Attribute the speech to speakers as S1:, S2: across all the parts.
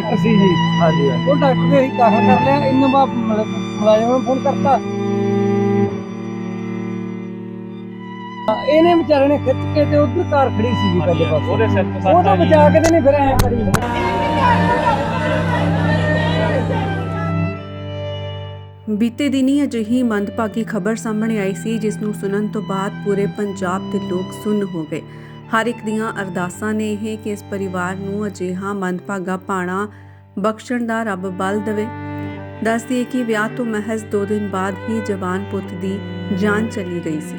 S1: Doctor ਸੀ ਜੀ।
S2: ਹਾਂਜੀ ਹਾਂਜੀ।
S1: ਉਹ ਡਾਕਟਰ ਨੇ ਅਸੀਂ ਦਾਖਲ ਕਰ ਲਿਆ ਇਹਨਾਂ ਬਾ ਮੁਲਾਜ਼ਮ ਨੂੰ ਫੋਨ ਕਰਤਾ। ਇਹਨੇ ਵਿਚਾਰੇ ਨੇ ਖਿੱਚ ਕੇ ਤੇ ਉਧਰ ਕਾਰ ਖੜੀ ਸੀ ਜੀ ਪਹਿਲੇ ਪਾਸੇ
S2: ਉਹਦੇ ਸਿਰ ਤੇ
S1: ਉਹ ਤਾਂ ਬਚਾ ਕੇ ਤੇ ਨਹੀਂ ਫਿਰ ਐ ਕਰੀ
S3: ਬੀਤੇ ਦਿਨੀ ਅਜਿਹੀ ਮੰਦਭਾਗੀ ਖਬਰ ਸਾਹਮਣੇ ਆਈ ਸੀ ਜਿਸ ਨੂੰ ਸੁਣਨ ਤੋਂ ਬਾਅਦ ਪੂਰੇ ਪੰਜਾਬ ਦੇ ਲੋਕ ਸੁੰਨ ਹੋ ਗਏ। ਹਰ ਇੱਕ ਦੀਆਂ ਅਰਦਾਸਾਂ ਨੇ ਇਹ ਕਿ ਇਸ ਪਰਿਵਾਰ ਨੂੰ ਅਜਿਹਾ ਮੰਦਭਾਗਾ ਪਾਣਾ ਬਖਸ਼ਣ ਦਾ ਰੱਬ ਬਲ ਦੇਵੇ। ਦੱਸਦੀ ਹੈ ਕਿ ਵਿਆਹ ਤੋਂ ਮਹਿਜ਼ 2 ਦਿਨ ਬਾਅਦ ਹੀ ਜਵਾਨ ਪੁੱਤ ਦੀ ਜਾਨ ਚਲੀ ਗਈ ਸੀ।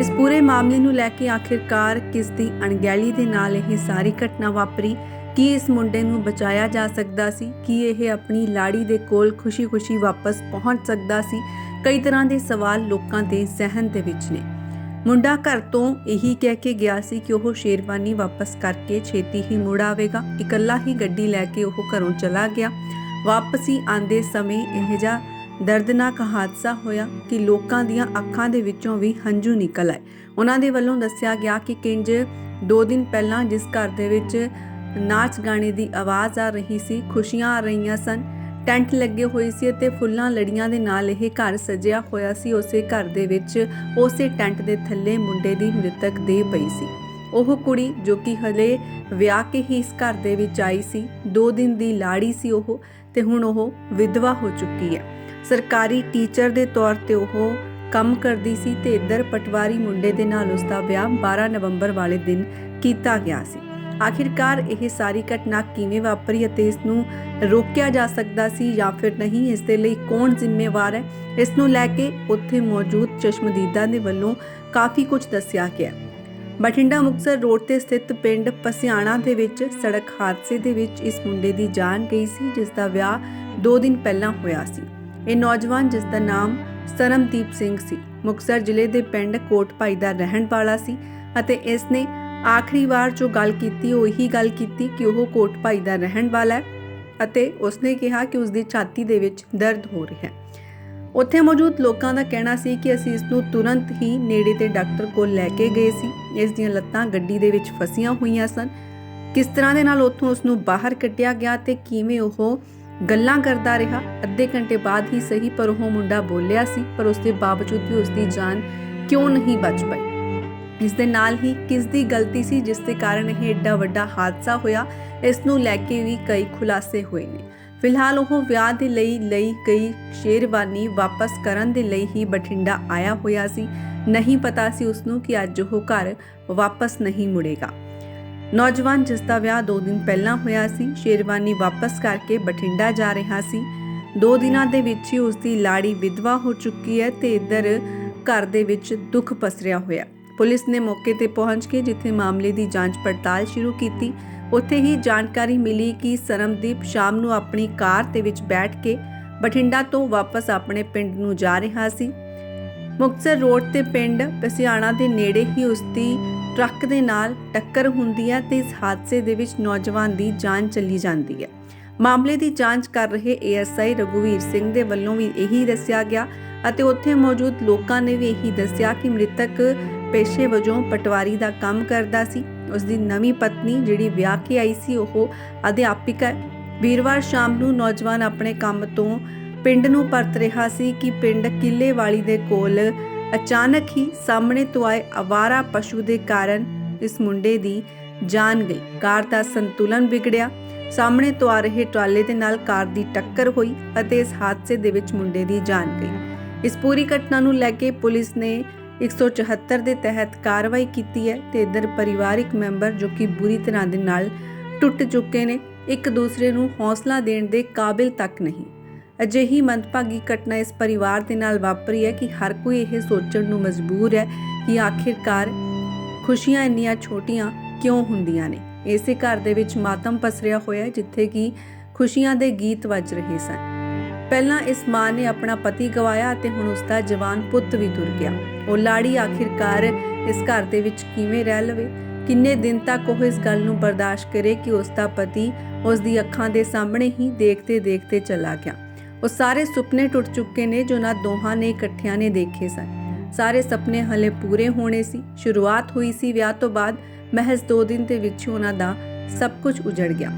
S3: ਇਸ ਪੂਰੇ ਮਾਮਲੇ ਨੂੰ ਲੈ ਕੇ ਆਖਿਰਕਾਰ ਕਿਸ ਦੀ ਅਣਗਹਿਲੀ ਦੇ ਨਾਲ ਇਹ ਸਾਰੀ ਘਟਨਾ ਵਾਪਰੀ, ਕੀ ਇਸ ਮੁੰਡੇ ਨੂੰ ਬਚਾਇਆ ਜਾ ਸਕਦਾ ਸੀ, ਕੀ ਇਹ ਆਪਣੀ ਲਾੜੀ ਦੇ ਕੋਲ ਖੁਸ਼ੀ-ਖੁਸ਼ੀ ਵਾਪਸ ਪਹੁੰਚ ਸਕਦਾ ਸੀ, ਕਈ ਤਰ੍ਹਾਂ ਦੇ ਸਵਾਲ ਲੋਕਾਂ ਦੇ ਜ਼ਿਹਨ ਦੇ ਵਿੱਚ ਨੇ। ਮੁੰਡਾ ਘਰ ਤੋਂ ਇਹੀ ਕਹਿ ਕੇ ਗਿਆ ਸੀ ਕਿ ਉਹ ਸ਼ੇਰਵਾਨੀ ਵਾਪਸ ਕਰਕੇ ਛੇਤੀ ਹੀ ਮੁੜ ਆਵੇਗਾ। ਇਕੱਲਾ ਹੀ ਗੱਡੀ ਲੈ ਕੇ ਉਹ ਘਰੋਂ ਚਲਾ ਗਿਆ। ਵਾਪਸੀ ਆਂਦੇ ਸਮੇਂ ਇਹ ਜਿਹਾ ਦਰਦਨਾਕ ਹਾਦਸਾ ਹੋਇਆ ਕਿ ਲੋਕਾਂ ਦੀਆਂ ਅੱਖਾਂ ਦੇ ਵਿੱਚੋਂ ਵੀ ਹੰਝੂ ਨਿਕਲ ਆਏ। ਉਹਨਾਂ ਦੇ ਵੱਲੋਂ ਦੱਸਿਆ ਗਿਆ ਕਿ ਕਿੰਜ 2 ਦਿਨ ਪਹਿਲਾਂ ਜਿਸ ਘਰ ਦੇ ਵਿੱਚ ਨਾਚ ਗਾਣੇ ਦੀ ਆਵਾਜ਼ ਆ ਰਹੀ ਸੀ, ਖੁਸ਼ੀਆਂ ਆ ਰਹੀਆਂ ਸਨ। ਟੈਂਟ ਲੱਗੇ ਹੋਏ ਸੀ ਅਤੇ ਫੁੱਲਾਂ ਲੜੀਆਂ ਦੇ ਨਾਲ ਇਹ ਘਰ ਸਜਿਆ ਹੋਇਆ ਸੀ। ਉਸੇ ਘਰ ਦੇ ਵਿੱਚ ਉਸੇ ਟੈਂਟ ਦੇ ਥੱਲੇ ਮੁੰਡੇ ਦੀ ਮ੍ਰਿਤਕ ਦੇਹ ਪਈ ਸੀ। ਉਹ ਕੁੜੀ ਜੋ ਕਿ ਹਲੇ ਵਿਆਹ ਕੇ ਹੀ ਇਸ ਘਰ ਦੇ ਵਿੱਚ ਆਈ ਸੀ। 2 ਦਿਨ ਦੀ ਲਾੜੀ ਸੀ ਉਹ ਤੇ ਹੁਣ ਉਹ ਵਿਧਵਾ ਹੋ ਚੁੱਕੀ ਹੈ। ਸਰਕਾਰੀ ਟੀਚਰ ਦੇ ਤੌਰ ਤੇ ਉਹ ਕੰਮ ਕਰਦੀ ਸੀ ਤੇ ਇੱਧਰ ਪਟਵਾਰੀ ਮੁੰਡੇ ਦੇ ਨਾਲ ਉਸ ਦਾ ਵਿਆਹ 12 ਨਵੰਬਰ ਵਾਲੇ ਦਿਨ ਕੀਤਾ ਗਿਆ ਸੀ। ਆਖਿਰਕਾਰ ਇਹ ਸਾਰੀ ਘਟਨਾ ਕਿਵੇਂ ਵਾਪਰੀ ਅਤੇ ਇਸ ਨੂੰ ਰੋਕਿਆ ਜਾ ਸਕਦਾ ਸੀ ਜਾਂ ਫਿਰ ਨਹੀਂ, ਇਸ ਦੇ ਲਈ ਕੌਣ ਜ਼ਿੰਮੇਵਾਰ ਹੈ? ਇਸ ਨੂੰ ਲੈ ਕੇ ਉੱਥੇ ਮੌਜੂਦ ਚਸ਼ਮਦੀਦਾਂ ਦੇ ਵੱਲੋਂ ਕਾਫੀ ਕੁਝ ਦੱਸਿਆ ਗਿਆ। ਬਠਿੰਡਾ ਮੁਕਤਸਰ ਰੋਡ ਤੇ ਸਥਿਤ ਪਿੰਡ ਪਸਿਆਣਾ ਦੇ ਵਿੱਚ ਸੜਕ ਹਾਦਸੇ ਦੇ ਵਿੱਚ ਇਸ ਮੁੰਡੇ ਦੀ ਜਾਨ ਗਈ ਸੀ, ਜਿਸ ਦਾ ਵਿਆਹ 2 ਦਿਨ ਪਹਿਲਾਂ ਹੋਇਆ ਸੀ। ਇਹ ਨੌਜਵਾਨ, ਜਿਸ ਦਾ ਨਾਮ ਸਰਮਦੀਪ ਸਿੰਘ ਸੀ, ਮੁਕਤਸਰ ਜ਼ਿਲ੍ਹੇ ਦੇ ਪਿੰਡ ਕੋਟਪਾਈ ਦਾ ਰਹਿਣ ਵਾਲਾ ਸੀ ਅਤੇ ਇਸ ਨੇ ਆਖਰੀ ਵਾਰ ਜੋ ਗੱਲ ਕੀਤੀ, ਉਹ ਗੱਲ ਕੀਤੀ ਕਿ ਉਹ ਕੋਟ ਭਾਈ ਦਾ ਰਹਿਣ ਵਾਲਾ ਹੈ ਅਤੇ ਉਸਨੇ ਕਿਹਾ ਕਿ ਉਸਦੀ ਛਾਤੀ ਦੇ ਵਿੱਚ ਦਰਦ ਹੋ ਰਿਹਾ ਹੈ। ਉੱਥੇ ਮੌਜੂਦ ਲੋਕਾਂ ਦਾ ਕਹਿਣਾ ਸੀ ਕਿ ਅਸੀਂ ਇਸ ਨੂੰ ਤੁਰੰਤ ਹੀ ਨੇੜੇ ਦੇ ਡਾਕਟਰ ਕੋਲ ਲੈ ਕੇ ਗਏ ਸੀ। ਇਸ ਦੀਆਂ ਲੱਤਾਂ ਗੱਡੀ ਦੇ ਵਿੱਚ ਫਸੀਆਂ ਹੋਈਆਂ ਸਨ। ਕਿਸ ਤਰ੍ਹਾਂ ਦੇ ਨਾਲ ਉੱਥੋਂ ਉਸ ਨੂੰ ਬਾਹਰ ਕੱਢਿਆ ਗਿਆ ਤੇ ਕਿਵੇਂ ਉਹ ਗੱਲਾਂ ਕਰਦਾ ਰਿਹਾ, ਅੱਧੇ ਘੰਟੇ ਬਾਅਦ ਹੀ ਸਹੀ ਪਰ ਉਹ ਮੁੰਡਾ ਬੋਲਿਆ ਸੀ, ਪਰ ਉਸ ਦੇ ਬਾਵਜੂਦ ਵੀ ਉਸ ਦੀ ਜਾਨ ਕਿਉਂ ਨਹੀਂ ਬਚ ਪਈ। ਇਸ ਦੇ ਨਾਲ ਹੀ ਕਿਸ ਦੀ ਗਲਤੀ ਸੀ, ਜਿਸ ਦੇ ਕਾਰਨ ਇਹ ਏਡਾ ਵੱਡਾ ਹਾਦਸਾ ਹੋਇਆ, ਇਸ ਨੂੰ ਲੈ ਕੇ ਵੀ ਕਈ ਖੁਲਾਸੇ ਹੋਏ ਨੇ। ਫਿਲਹਾਲ ਉਹ ਵਿਆਹ ਦੇ ਲਈ ਲਈ ਗਈ ਸ਼ੇਰਵਾਨੀ ਵਾਪਸ ਕਰਨ ਦੇ ਲਈ ਹੀ ਬਠਿੰਡਾ ਆਇਆ ਹੋਇਆ ਸੀ। ਨਹੀਂ ਪਤਾ ਸੀ ਉਸ ਨੂੰ ਕਿ ਅੱਜ ਉਹ ਘਰ ਵਾਪਸ ਨਹੀਂ ਮੁੜੇਗਾ। ਨੌਜਵਾਨ ਜਿਸ ਦਾ ਵਿਆਹ 2 ਦਿਨ ਪਹਿਲਾਂ ਹੋਇਆ ਸੀ, ਸ਼ੇਰਵਾਨੀ ਵਾਪਸ ਕਰਕੇ ਬਠਿੰਡਾ ਜਾ ਰਿਹਾ ਸੀ। 2 ਦਿਨਾਂ ਦੇ ਵਿੱਚ ਹੀ ਉਸ ਦੀ ਲਾੜੀ ਵਿਧਵਾ ਹੋ ਚੁੱਕੀ ਹੈ ਤੇ ਇੱਧਰ ਘਰ ਦੇ ਵਿੱਚ ਦੁੱਖ ਪਸਰਿਆ ਹੋਇਆ। ਪੁਲਿਸ ਨੇ ਮੌਕੇ ਤੇ ਪਹੁੰਚ ਕੇ ਜਿੱਥੇ ਮਾਮਲੇ ਦੀ ਜਾਂਚ ਪੜਤਾਲ ਸ਼ੁਰੂ ਕੀਤੀ, ਉੱਥੇ ਹੀ ਜਾਣਕਾਰੀ ਮਿਲੀ ਕਿ ਸਰਮਦੀਪ ਸ਼ਾਮ ਨੂੰ ਆਪਣੀ ਕਾਰ ਦੇ ਵਿੱਚ ਬੈਠ ਕੇ ਬਠਿੰਡਾ ਤੋਂ ਵਾਪਸ ਆਪਣੇ ਪਿੰਡ ਨੂੰ ਜਾ ਰਿਹਾ ਸੀ। ਮੁਕਤਸਰ ਰੋਡ ਤੇ ਪਿੰਡ ਪਸਿਆਣਾ ਦੇ ਨੇੜੇ ਹੀ ਉਸ ਦੀ ਟਰੱਕ ਦੇ ਨਾਲ ਟੱਕਰ ਹੁੰਦੀ ਹੈ ਤੇ ਇਸ ਹਾਦਸੇ ਦੇ ਵਿੱਚ ਨੌਜਵਾਨ ਦੀ ਜਾਨ ਚਲੀ ਜਾਂਦੀ ਹੈ। ਮਾਮਲੇ ਦੀ ਜਾਂਚ ਕਰ ਰਹੇ ਏਐਸਆਈ ਰਘੁਵੀਰ ਸਿੰਘ ਦੇ ਵੱਲੋਂ ਵੀ ਇਹੀ ਦੱਸਿਆ ਗਿਆ ਅਤੇ ਉੱਥੇ ਮੌਜੂਦ ਲੋਕਾਂ ਨੇ ਵੀ ਇਹੀ ਦੱਸਿਆ ਕਿ ਮ੍ਰਿਤਕ ਪੇਸ਼ੇ ਵਜੋਂ ਪਟਵਾਰੀ ਦਾ ਕੰਮ ਕਰਦਾ ਸੀ। ਉਸ ਦੀ ਨਵੀਂ ਪਤਨੀ ਜਿਹੜੀ ਵਿਆਹ ਕੇ ਆਈ ਸੀ, ਉਹ ਅਧਿਆਪਿਕਾ ਹੈ। ਵੀਰਵਾਰ ਸ਼ਾਮ ਨੂੰ ਨੌਜਵਾਨ ਆਪਣੇ ਕੰਮ ਤੋਂ ਪਿੰਡ ਨੂੰ ਪਰਤ ਰਿਹਾ ਸੀ ਕਿ ਪਿੰਡ ਕਿੱਲੇ ਵਾਲੀ ਦੇ ਕੋਲ ਅਚਾਨਕ ਹੀ ਸਾਹਮਣੇ ਤੋਂ ਆਏ ਅਵਾਰਾ ਪਸ਼ੂ ਦੇ ਕਾਰਨ ਇਸ ਮੁੰਡੇ ਦੀ ਜਾਨ ਗਈ। ਕਾਰ ਦਾ ਸੰਤੁਲਨ ਵਿਗੜਿਆ। ਸਾਹਮਣੇ ਤੋਂ ਆ ਰਹੇ ਟਰਾਲੇ ਦੇ ਨਾਲ ਕਾਰ ਦੀ ਟੱਕਰ ਹੋਈ ਅਤੇ ਇਸ ਹਾਦਸੇ ਦੇ ਵਿੱਚ ਮੁੰਡੇ ਦੀ ਜਾਨ ਗਈ। ਇਸ ਪੂਰੀ ਘਟਨਾ ਨੂੰ ਲੈ ਕੇ ਪੁਲਿਸ ਨੇ 174 ਦੇ ਤਹਿਤ ਕਾਰਵਾਈ ਕੀਤੀ ਹੈ ਤੇ ਇਧਰ ਪਰਿਵਾਰਿਕ ਮੈਂਬਰ ਜੋ ਕਿ ਬੁਰੀ ਤਰ੍ਹਾਂ ਦੇ ਨਾਲ ਟੁੱਟ ਚੁੱਕੇ ਨੇ, ਇੱਕ ਦੂਸਰੇ ਨੂੰ ਹੌਸਲਾ ਦੇਣ ਦੇ ਕਾਬਿਲ ਤੱਕ ਨਹੀਂ। ਅਜਿਹੀ ਮੰਦਭਾਗੀ ਘਟਨਾ ਇਸ ਪਰਿਵਾਰ ਦੇ ਨਾਲ ਵਾਪਰੀ ਹੈ ਕਿ ਹਰ ਕੋਈ ਇਹ ਸੋਚਣ ਨੂੰ ਮਜਬੂਰ ਹੈ ਕਿ ਆਖਿਰਕਾਰ ਖੁਸ਼ੀਆਂ ਇੰਨੀਆਂ ਛੋਟੀਆਂ ਕਿਉਂ ਹੁੰਦੀਆਂ ਨੇ। ਇਸੇ ਘਰ ਦੇ ਵਿੱਚ ਮਾਤਮ ਪਸਰਿਆ ਹੋਇਆ ਜਿੱਥੇ ਕਿ ਖੁਸ਼ੀਆਂ ਦੇ ਗੀਤ ਵੱਜ ਰਹੇ ਸਨ। ਪਹਿਲਾਂ ਇਸ ਮਾਂ ਨੇ ਆਪਣਾ ਪਤੀ ਗਵਾਇਆ ਅਤੇ ਹੁਣ ਉਸ ਦਾ ਜਵਾਨ ਪੁੱਤ ਵੀ ਤੁਰ ਗਿਆ। ਉਹ ਲਾੜੀ ਆਖਿਰਕਾਰ ਇਸ ਘਰ ਦੇ ਵਿੱਚ ਕਿਵੇਂ ਰਹਿ ਲਵੇ? ਕਿੰਨੇ ਦਿਨ ਤੱਕ ਉਹ ਇਸ ਗੱਲ ਨੂੰ ਬਰਦਾਸ਼ਤ ਕਰੇ ਕਿ ਉਸ ਦਾ ਪਤੀ ਉਸ ਦੀ ਅੱਖਾਂ ਦੇ ਸਾਹਮਣੇ ਹੀ ਦੇਖਦੇ ਦੇਖਦੇ ਚਲਾ ਗਿਆ? ਉਹ ਸਾਰੇ ਸੁਪਨੇ ਟੁੱਟ ਚੁੱਕੇ ਨੇ ਜੋ ਨਾ ਦੋਹਾਂ ਨੇ ਇਕੱਠਿਆਂ ਨੇ ਦੇਖੇ ਸਨ। ਸਾਰੇ ਸੁਪਨੇ ਹਲੇ ਪੂਰੇ ਹੋਣੇ ਸੀ। ਸ਼ੁਰੂਆਤ ਹੋਈ ਸੀ ਵਿਆਹ ਤੋਂ ਬਾਅਦ। ਮਹਿਜ਼ 2 ਦਿਨ ਦੇ ਵਿੱਚ ਉਹਨਾਂ ਦਾ ਸਭ ਕੁਝ ਉਜੜ ਗਿਆ।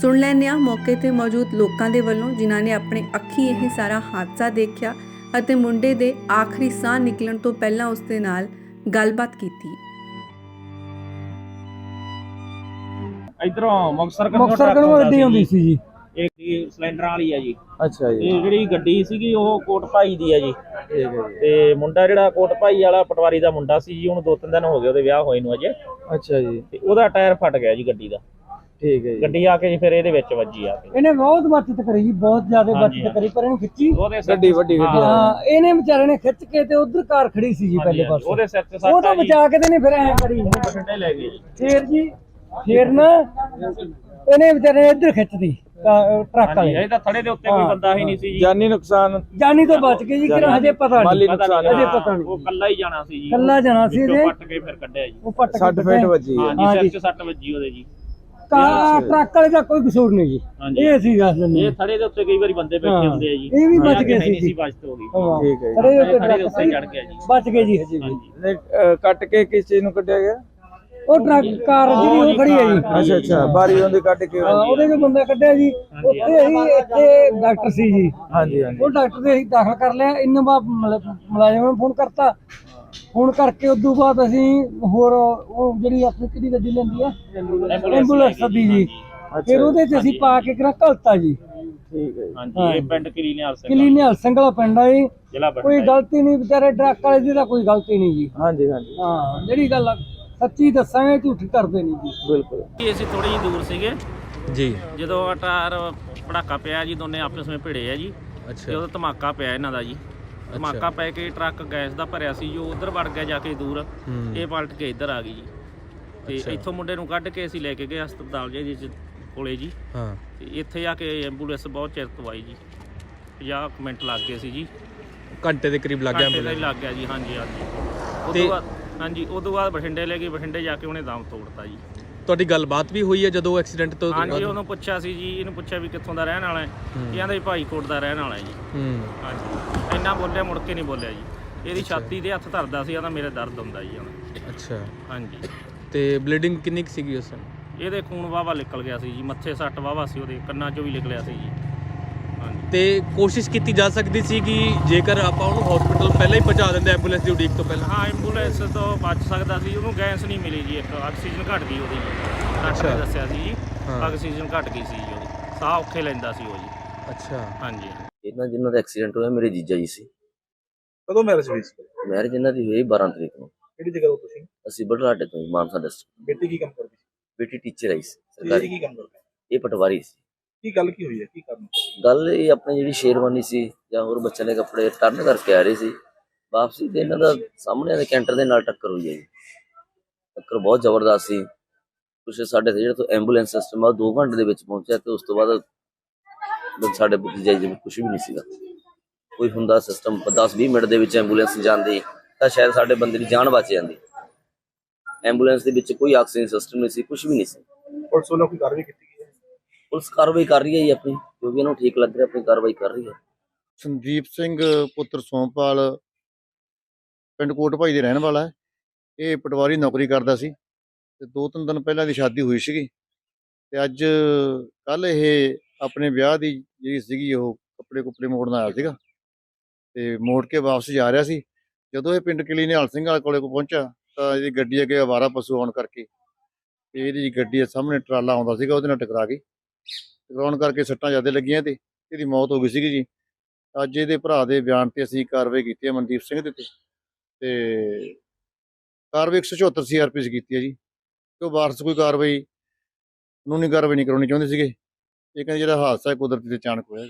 S3: ਸੁਣ ਲੈਂਦੇ ਹਾਂ। ਮੌਕੇ ਤੇ ਮੌਜੂਦ ਲੋਕਾਂ ਦੇ ਵੱਲੋਂ ਜਿਨ੍ਹਾਂ ਨੇ ਆਪਣੇ ਅੱਖੀ ਇਹ ਸਾਰਾ ਹਾਦਸਾ ਦੇਖਿਆ ਅਤੇ ਮੁੰਡੇ ਦੇ ਆਖਰੀ ਸਾਹ ਨਿਕਲਣ ਤੋਂ ਪਹਿਲਾਂ ਉਸ ਦੇ ਨਾਲ ਗੱਲਬਾਤ ਕੀਤੀ।
S2: ਇਧਰੋਂ ਮੁਕਤਸਰ
S1: ਮੁਕਤਸਰ ਕੋਲੋਂ ਗੱਡੀ ਆਉਂਦੀ ਸੀ ਜੀ।
S2: ਇੱਕ ਦੀ ਸਿਲੰਡਰਾਂ ਵਾਲੀ ਆ ਜੀ।
S4: ਅੱਛਾ ਜੀ।
S2: ਤੇ ਜਿਹੜੀ ਗੱਡੀ ਸੀਗੀ ਉਹ ਕੋਟ ਭਾਈ ਦੀ ਆ ਜੀ।
S4: ਠੀਕ ਹੈ ਜੀ।
S2: ਤੇ ਮੁੰਡਾ ਜਿਹੜਾ ਕੋਟ ਭਾਈ ਵਾਲਾ ਪਟਵਾਰੀ ਦਾ ਮੁੰਡਾ ਸੀ ਜੀ ਉਹਨੂੰ ਦੋ ਤਿੰਨ ਦਿਨ ਹੋ ਗਏ ਉਹਦੇ ਵਿਆਹ ਹੋਏ ਨੂੰ ਅਜੇ।
S4: ਅੱਛਾ ਜੀ।
S2: ਤੇ ਉਹਦਾ ਟਾਇਰ ਫਟ ਗਿਆ ਜੀ ਗੱਡੀ ਦਾ।
S4: ਠੀਕ ਹੈ ਜੀ।
S2: ਗੱਡੀ ਆ ਕੇ ਜੀ ਫਿਰ ਇਹਦੇ ਵਿੱਚ ਵੱਜੀ ਆ ਕੇ।
S1: ਇਹਨੇ ਬਹੁਤ ਬਚਤ ਕਰੀ ਜੀ ਬਹੁਤ ਜ਼ਿਆਦਾ
S2: ਹਾਂਜੀ,
S1: ਬਚਤ ਕਰੀ ਪਰ ਇਹਨੂੰ ਖਿੱਚੀ।
S2: ਉਹਦੇ ਸਿਰ
S4: ਗੱਡੀ ਵੱਡੀ ਗੱਡੀ ਆ।
S1: ਹਾਂ ਇਹਨੇ ਵਿਚਾਰੇ ਨੇ ਖਿੱਚ ਕੇ ਤੇ ਉਧਰ ਕਾਰ ਖੜੀ ਸੀ ਜੀ ਪਹਿਲੇ
S2: ਹਾਂਜੀ,
S1: ਪਾਸੇ।
S2: ਉਹਦੇ ਸਿਰ ਤੇ
S1: ਉਹ
S2: ਸੱਟ
S1: ਤਾਂ
S2: ਆ ਜੀ
S1: ਬਚਾ ਕੇ ਤੇ ਨਹੀਂ ਫਿਰ ਐ ਕਰੀ।
S2: ਬਠਿੰਡੇ ਲੈ ਗਏ ਜੀ।
S1: ਫੇਰ ਜੀ ਫੇਰ ਨਾ ਇਹਨੇ ਵਿਚਾਰੇ ਨੇ ਇੱਧਰ ਖਿੱਚਦੀ ਕਾ- ਟਰੱਕ
S2: ਹਾਂਜੀ
S1: ਵਾਲੇ।
S2: ਇਹ ਤਾਂ ਥੜੇ ਦੇ ਉੱਤੇ ਕੋਈ
S1: ਹਾਂ।
S2: ਬੰਦਾ ਹੀ ਨਹੀਂ ਸੀ ਜੀ।
S4: ਜਾਨੀ ਨੁਕਸਾਨ।
S1: ਜਾਨੀ ਤੋਂ ਬਚ ਗਈ ਜੀ ਕਿਹੜਾ ਹਜੇ ਪਤਾ
S4: ਮਾਲੀ
S1: ਨਹੀਂ।
S2: ਪਤਾ
S4: ਨੁਕਸਾਨ
S2: ਨਹੀਂ
S1: ਅਜੇ ਪਤਾ ਨਹੀਂ।
S2: ਉਹ ਕੱਲਾ ਹੀ ਜਾਣਾ ਸੀ ਜੀ।
S1: ਕੱਲਾ ਜਾਣਾ ਸੀ
S2: ਵਿੱਚੋਂ
S1: ਇਹਦੇ
S2: ਪੱਟ ਕੇ ਫਿਰ ਕੱਢਿਆ ਜੀ।
S1: ਉਹ ਪੱਟ ਕੇ
S4: ਸੱਟ ਫੇਟ ਵੱਜੀ ਹੈ।
S2: ਹਾਂਜੀ। ਸਿਰ 'ਚ ਸੱਟ ਵੱਜੀ ਉਹਦੇ ਜੀ।
S1: ਕਾ ਟਰੱਕ ਵਾਲੇ ਦਾ ਕੋਈ ਕਸੂਰ ਨਹੀਂ ਜੀ।
S2: ਹਾਂਜੀ।
S1: ਇਹ ਅਸੀਂ ਦੱਸ ਦਿੰਦੇ
S2: ਇਹ
S1: ਹਾਂ।
S2: ਥੜੇ ਦੇ ਉੱਤੇ ਕਈ ਵਾਰੀ ਬੰਦੇ ਬੈਠੇ
S1: ਹਾਂ।
S2: ਹੁੰਦੇ ਆ ਜੀ।
S1: ਇਹ ਵੀ ਬਚ ਗਏ ਸੀ
S2: ਨਹੀਂ
S1: ਜੀ।
S2: ਸੀ ਬਚਤ ਹੋ ਗਈ
S1: ਹਾਂ।
S4: ਠੀਕ ਹੈ ਜੀ।
S1: ਅਰੇ ਉੱਤੇ
S2: ਥੜੇ ਦੇ
S1: ਟਰੱਕ
S2: ਉੱਤੇ ਚੜ ਗਿਆ ਜੀ।
S1: ਬਚ ਗਏ ਜੀ ਹਜੇ ਵੀ।
S2: ਹਾਂਜੀ।
S4: ਨਹੀਂ, ਅਹ, ਕੱਟ ਕੇ ਕਿਸ ਚੀਜ਼ ਨੂੰ ਕੱਢਿਆ ਗਿਆ?
S1: ਉਹ ਟਰੱਕ ਕਾਰ ਜਿਹੜੀ ਉਹ ਖੜੀ ਹੈ ਜੀ।
S4: ਅੱਛਾ ਅੱਛਾ ਬਾਰੀ ਉਹਦੇ ਕੱਢ ਕੇ
S1: ਹਾਂ, ਉਹਦੇ ਜੋ ਬੰਦਾ ਕੱਢਿਆ ਜੀ ਉੱਥੇ ਹੀ ਇੱਥੇ ਡਾਕਟਰ ਸੀ ਜੀ।
S4: ਹਾਂਜੀ ਹਾਂਜੀ।
S1: ਉਹ ਡਾਕਟਰ ਦੇ ਅਸੀਂ ਦਾਖਲ ਕਰ ਲਿਆ ਇੰਨੇ ਬਾਅਦ ਮੁਲਾਜ਼ਮ ਨੂੰ ਫੋਨ ਕਰਤਾ। ਫੋਨ ਕਰਕੇ ਉਦੋਂ ਬਾਅਦ ਅਸੀਂ ਹੋਰ ਉਹ ਜਿਹੜੀ ਆਪਣੀ ਕਿਹੜੀ ਗੱਡੀ ਲੈਂਦੀ ਆ? ਐਂਬੂਲੈਂਸ ਸੱਦੀ ਜੀ। ਫਿਰ ਉਹਦੇ ਚ ਅਸੀਂ ਪਾ ਕੇ ਕਿਹੜਾ ਘਲਤਾ ਜੀ।
S4: ਠੀਕ ਹੈ ਜੀ।
S2: ਹਾਂਜੀ ਇਹ ਪਿੰਡ ਕਲੀਨਿਆਲ ਸਿੰਘ
S1: ਕਿਲੀ ਨਿਹਲ ਸਿੰਘਲਾ ਪਿੰਡ ਆ ਜੀ। ਕੋਈ ਗਲਤੀ ਨਹੀਂ ਵਿਚਾਰੇ ਟਰੱਕ ਵਾਲੇ ਦੀ ਤਾਂ ਕੋਈ ਗਲਤੀ ਨਹੀਂ ਜੀ।
S4: ਹਾਂਜੀ ਹਾਂਜੀ।
S1: ਹਾਂ ਜਿਹੜੀ ਗੱਲ ਆ, ਸੱਚੀ ਦੱਸਾਂਗੇ ਝੂਠੀ ਕਰਦੇ ਨਹੀਂ ਜੀ।
S4: ਬਿਲਕੁਲ।
S2: ਜੀ ਅਸੀਂ ਥੋੜੀ ਜਿਹੀ ਦੂਰ ਸੀਗੇ।
S5: ਜੀ।
S2: ਜਦੋਂ ਪੜਾਕਾ ਪਿਆ ਜੀ ਦੋਨੇ ਆਪਸ ਵਿੱਚ ਭਿੜੇ ਆ ਜੀ।
S5: ਅੱਛਾ।
S2: ਜਦੋਂ ਧਮਾਕਾ ਪਿਆ ਇਹਨਾਂ ਦਾ ਜੀ। ਧਮਾਕਾ ਪੈ ਕੇ ਟਰੱਕ ਗੈਸ ਦਾ ਭਰਿਆ ਸੀ ਜੋ ਉਧਰ ਵੜ ਗਿਆ ਜਾ ਕੇ ਦੂਰ। ਇਹ ਪਲਟ ਕੇ ਇੱਧਰ ਆ ਗਈ ਜੀ। ਤੇ। ਇੱਥੋਂ ਮੁੰਡੇ ਨੂੰ ਕੱਢ ਕੇ ਅਸੀਂ ਲੈ ਕੇ ਗਏ ਹਸਪਤਾਲ ਜੀ ਚ ਕੋਲੇ ਜੀ।
S5: ਹਾਂ।
S2: ਤੇ ਇੱਥੇ ਆ ਕੇ ਐਂਬੂਲੈਂਸ ਬਹੁਤ ਚਿਰ ਤੋਂ ਆਈ ਜੀ। 50 ਕੁ ਮਿੰਟ ਲੱਗ ਗਏ ਸੀ ਜੀ।
S5: ਘੰਟੇ ਦੇ ਕਰੀਬ ਲੱਗ ਗਿਆ
S2: ਘੰਟੇ ਦਾ ਹੀ ਲੱਗ ਗਿਆ ਜੀ ਹਾਂਜੀ ਹਾਂਜੀ। ਉਦੋਂ ਬਾਅਦ ਹਾਂਜੀ ਉਦੋਂ ਬਾਅਦ ਬਠਿੰਡੇ ਲੈ ਗਏ ਬਠਿੰਡੇ ਜਾ ਕੇ ਉਹਨੇ ਦਮ ਤੋੜਤਾ ਜੀ।
S5: ਤੁਹਾਡੀ ਗੱਲਬਾਤ ਵੀ ਹੋਈ ਹੈ ਜਦੋਂ ਐਕਸੀਡੈਂਟ ਤੋਂ
S2: ਹਾਂਜੀ ਉਹਨੂੰ ਪੁੱਛਿਆ ਸੀ ਜੀ ਇਹਨੂੰ ਪੁੱਛਿਆ ਵੀ ਕਿੱਥੋਂ ਦਾ ਰਹਿਣ ਵਾਲਾ ਹੈ। ਇਹ ਕਹਿੰਦਾ ਵੀ ਭਾਈਕੋਟ ਦਾ ਰਹਿਣ ਵਾਲਾ ਹੈ ਜੀ।
S5: ਹੂੰ।
S2: ਹਾਂਜੀ। ਇੰਨਾ ਬੋਲਿਆ ਮੁੜ ਕੇ ਨਹੀਂ ਬੋਲਿਆ ਜੀ। ਇਹਦੀ ਛਾਤੀ ਦੇ ਹੱਥ ਧਰਦਾ ਸੀ ਕਹਿੰਦਾ ਮੇਰੇ ਦਰਦ ਹੁੰਦਾ ਜੀ ਹੁਣ।
S5: ਅੱਛਾ।
S2: ਹਾਂਜੀ।
S5: ਤੇ ਬਲੀਡਿੰਗ ਕਿੰਨੀ ਕੁ ਸੀਗੀ ਉਸ ਸਮੇਂ?
S2: ਇਹਦੇ ਖੂਨ ਵਾਵਾ ਨਿਕਲ ਗਿਆ ਸੀ ਜੀ ਮੱਥੇ ਸੱਟ ਵਾਵਾ ਸੀ ਉਹਦੇ ਕੰਨਾਂ 'ਚੋਂ ਵੀ ਨਿਕਲਿਆ ਸੀ ਜੀ।
S5: ਤੇ ਕੋਸ਼ਿਸ਼ ਕੀਤੀ ਜਾ ਸਕਦੀ ਸੀ ਕਿ ਜੇਕਰ ਆਪਾਂ ਉਹਨੂੰ ਹਸਪੀਟਲ ਪਹਿਲਾਂ ਹੀ ਪਹੁੰਚਾ ਦਿੰਦੇ ਐਂਬੂਲੈਂਸ ਦੀ ਉਡੀਕ ਤੋਂ ਪਹਿਲਾਂ।
S2: ਹਾਂ ਐਂਬੂਲੈਂਸ ਤੋਂ ਬਚ ਸਕਦਾ ਸੀ ਉਹਨੂੰ ਗੈਸ ਨਹੀਂ ਮਿਲੀ ਜੀ ਇੱਕ ਆਕਸੀਜਨ ਘਟ ਗਈ ਉਹਦੀ। ਡਾਕਟਰ। ਨੇ ਦੱਸਿਆ ਸੀ ਜੀ। ਆਕਸੀਜਨ ਘਟ ਗਈ ਸੀ ਜੀ ਉਹਦੀ। ਸਾਹ ਔਖੇ ਲੈਂਦਾ ਸੀ ਉਹ ਜੀ।
S5: ਅੱਛਾ।
S2: ਹਾਂਜੀ।
S6: ਇਹਨਾਂ ਜਿਨ੍ਹਾਂ ਦਾ ਐਕਸੀਡੈਂਟ ਹੋਇਆ ਮੇਰੇ ਜੀਜਾ ਜੀ ਸੀ।
S7: ਕਦੋਂ ਮੈਰਿਜ ਹੋਈ ਸੀ?
S6: ਮੈਰਿਜ ਇਹਨਾਂ ਦੀ ਹੋਈ 12 ਤਰੀਕ ਨੂੰ।
S7: ਕਿਹੜੀ ਜਗ੍ਹਾ ਤੋਂ ਤੁਸੀਂ?
S6: ਅਸੀਂ ਬੜਲਾਡੇ ਤੋਂ ਮਾਨਸਾ ਡਿਸਟ੍ਰਿਕਟ
S7: ਬੇਟੀ ਕੀ ਕੰਮ ਕਰਦੀ ਸੀ?
S6: ਬੇਟੀ ਟੀਚਰ ਆਈ ਸੀ ਸਰਕਾਰੀ।
S7: ਕੀ ਕੰਮ ਕਰਦੀ
S6: ਇਹ ਪਟਵਾਰੀ ਸੀ।
S7: ਕੀ ਗੱਲ ਕੀ ਹੋਈ ਹੈ? ਕੀ ਕਾਰਨ
S6: ਗੱਲ ਇਹ ਆਪਣੀ ਜਿਹੜੀ ਸ਼ੇਰਵਾਨੀ ਸੀ ਜਾਂ ਹੋਰ ਬੱਚਿਆਂ ਦੇ ਕੱਪੜੇ ਟਰਨ ਕਰਕੇ ਆ ਰਹੇ ਸੀ। ਵਾਪਸੀ ਤੇ ਇਹਨਾਂ ਦਾ ਸਾਹਮਣੇ ਦੇ ਕੈਂਟਰ ਦੇ ਨਾਲ ਟੱਕਰ ਹੋਈ ਹੈ ਜੀ। ਟੱਕਰ ਬਹੁਤ ਜ਼ਬਰਦਸਤ ਸੀ। ਕੁਛ ਸਾਡੇ ਤੇ ਜਿਹੜਾ ਤੋਂ ਐਂਬੂਲੈਂਸ ਸਿਸਟਮ ਆ 2 ਘੰਟੇ ਦੇ ਵਿੱਚ ਪਹੁੰਚਿਆ ਤੇ ਉਸ ਤੋਂ ਬਾਅਦ ਸਾਡੇ ਭਤੀਜਾ ਜੀ ਕੁਝ ਵੀ ਨਹੀਂ ਸੀਗਾ। ਕੋਈ ਹੁੰਦਾ ਸਿਸਟਮ 10-20 ਮਿੰਟ ਦੇ ਵਿੱਚ ਐਂਬੂਲੈਂਸ ਜਾਂਦੀ ਤਾਂ ਸ਼ਾਇਦ ਸਾਡੇ ਬੰਦੇ ਦੀ ਜਾਨ ਬਚ ਜਾਂਦੀ। ਐਂਬੂਲੈਂਸ ਦੇ ਵਿੱਚ ਕੋਈ ਆਕਸੀਜਨ ਸਿਸਟਮ ਨਹੀਂ ਸੀ ਕੁਝ ਵੀ ਨਹੀਂ ਸੀ।
S7: ਪੁਲਿਸ ਵੱਲੋਂ ਕੋਈ ਕਾਰਵਾਈ ਕੀਤੀ
S6: ਪੁਲਿਸ ਕਾਰਵਾਈ ਕਰ ਰਹੀ ਹੈ ਜੀ ਆਪਣੀ ਜੋ ਵੀ ਇਹਨੂੰ ਠੀਕ ਲੱਗ ਰਿਹਾ, ਆਪਣੀ ਕਾਰਵਾਈ ਕਰ ਰਹੀ ਹੈ।
S8: ਸੰਦੀਪ ਸਿੰਘ ਪੁੱਤਰ ਸੋਮਪਾਲ ਪਿੰਡ ਕੋਟ ਭਾਈ ਦੇ ਰਹਿਣ ਵਾਲਾ ਹੈ। ਇਹ ਪਟਵਾਰੀ ਨੌਕਰੀ ਕਰਦਾ ਸੀ ਤੇ ਦੋ ਤਿੰਨ ਦਿਨ ਪਹਿਲਾਂ ਦੀ ਸ਼ਾਦੀ ਹੋਈ ਸੀਗੀ। ਤੇ ਅੱਜ ਕੱਲ ਇਹ ਆਪਣੇ ਵਿਆਹ ਦੀ ਜਿਹੜੀ ਸੀਗੀ, ਉਹ ਕੱਪੜੇ ਕੁੱਪੜੇ ਮੋੜਨ ਆਇਆ ਸੀਗਾ। ਤੇ ਮੋੜ ਕੇ ਵਾਪਸ ਜਾ ਰਿਹਾ ਸੀ। ਜਦੋਂ ਇਹ ਪਿੰਡ ਕਿਲੀ ਨਿਹਾਲ ਸਿੰਘ ਵਾਲੇ ਕੋਲੇ ਕੋ ਪਹੁੰਚਾ ਤਾਂ ਇਹਦੀ ਗੱਡੀ ਅੱਗੇ ਆਵਾਰਾ ਪਸ਼ੂ ਆਉਣ ਕਰਕੇ ਤੇ ਇਹਦੀ ਗੱਡੀ ਦੇ ਸਾਹਮਣੇ ਟਰਾਲਾ ਆਉਂਦਾ ਸੀਗਾ, ਉਹਦੇ ਨਾਲ ਟਕਰਾ ਗਈ। ਟਕਰਾਉਣ ਕਰਕੇ ਸੱਟਾਂ ਜ਼ਿਆਦਾ ਲੱਗੀਆਂ ਤੇ ਇਹਦੀ ਮੌਤ ਹੋ ਗਈ ਸੀਗੀ ਜੀ। ਅੱਜ ਇਹਦੇ ਭਰਾ ਦੇ ਬਿਆਨ ਤੇ ਅਸੀਂ ਕਾਰਵਾਈ ਕੀਤੀ ਹੈ ਮਨਦੀਪ ਸਿੰਘ ਦੇ ਤੇ ਤੇ ਕਾਰਵਾਈ 174 ਸੀਆਰਪੀ ਕੀਤੀ ਹੈ ਜੀ। ਕਿਉਂ ਵਾਰਸ ਕੋਈ ਕਾਰਵਾਈ ਕਾਨੂੰਨੀ ਕਾਰਵਾਈ ਨਹੀਂ ਕਰਾਉਣੀ ਚਾਹੁੰਦੇ ਸੀਗੇ। ਇਹ ਕਹਿੰਦੇ ਜਿਹੜਾ ਹਾਦਸਾ ਕੁਦਰਤੀ ਤੇ ਅਚਾਨਕ ਹੋਇਆ।